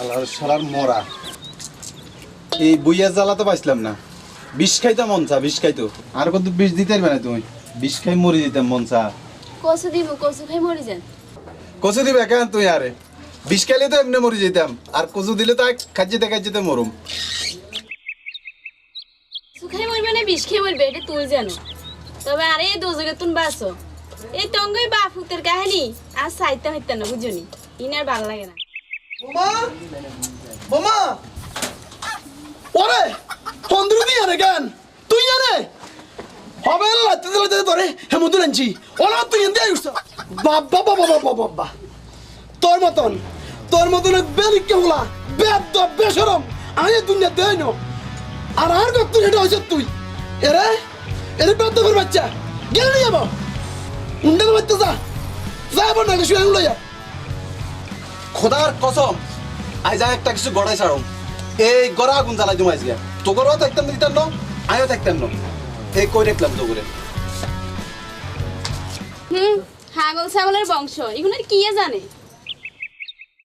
আল্লাহর শালার মরা। এই বইয়া জ্বালা তো পাইছিলাম না। বিষ খাইতাম চা বিষ খাইতো। আর কত বিষ দিতে পারবে না তুমি? বিষ খাই মরি দিতাম দিব খাই মরি যান। কচু দিবে কেন তুই আরে? বিষ খাইলে তো এমনি মরি যেতাম আর কচু দিলে তো খাইতে খাইতে মরুম। কচু খাই মরবে না বিষ খেয়ে মরবে এটা তুই জানো। তবে আরে দোজকে তুন বাসো এই তঙ্গই বাপুতের কাহিনী। আর সাইতে হইতে না বুঝনি ইনার ভালো লাগে না। বোমা বোমা ওরে তন্দুরি দিয়ে রে গান তুই জানে হবে লাতে দিলে ধরে হেমন্ত আনছি ওলা তুই এনতে আইছ বাবা বাবা বাবা বাবা তোর মতন তোর মতন বেলিকে হলা বেদ বেশরম, আমি দুনিয়া দেই ন আর আর কত এটা হইছ তুই? এরে এরে বেদ বাচ্চা, গেলে নিয়ে যাব। উন্ডে বাচ্চা যা। যাব না শুয়ে লইয়া খোদার কসম, আইজা একটা কিছু গড়াই ছাড়ো। এই গড়া আগুন জ্বালাই তুমি আজকে তোকেরও থাকতাম দিতাম না আয়ও থাকতাম না। এই কই দেখলাম তো করে হুম, হাগল ছাগলের বংশ এগুলো কি জানে?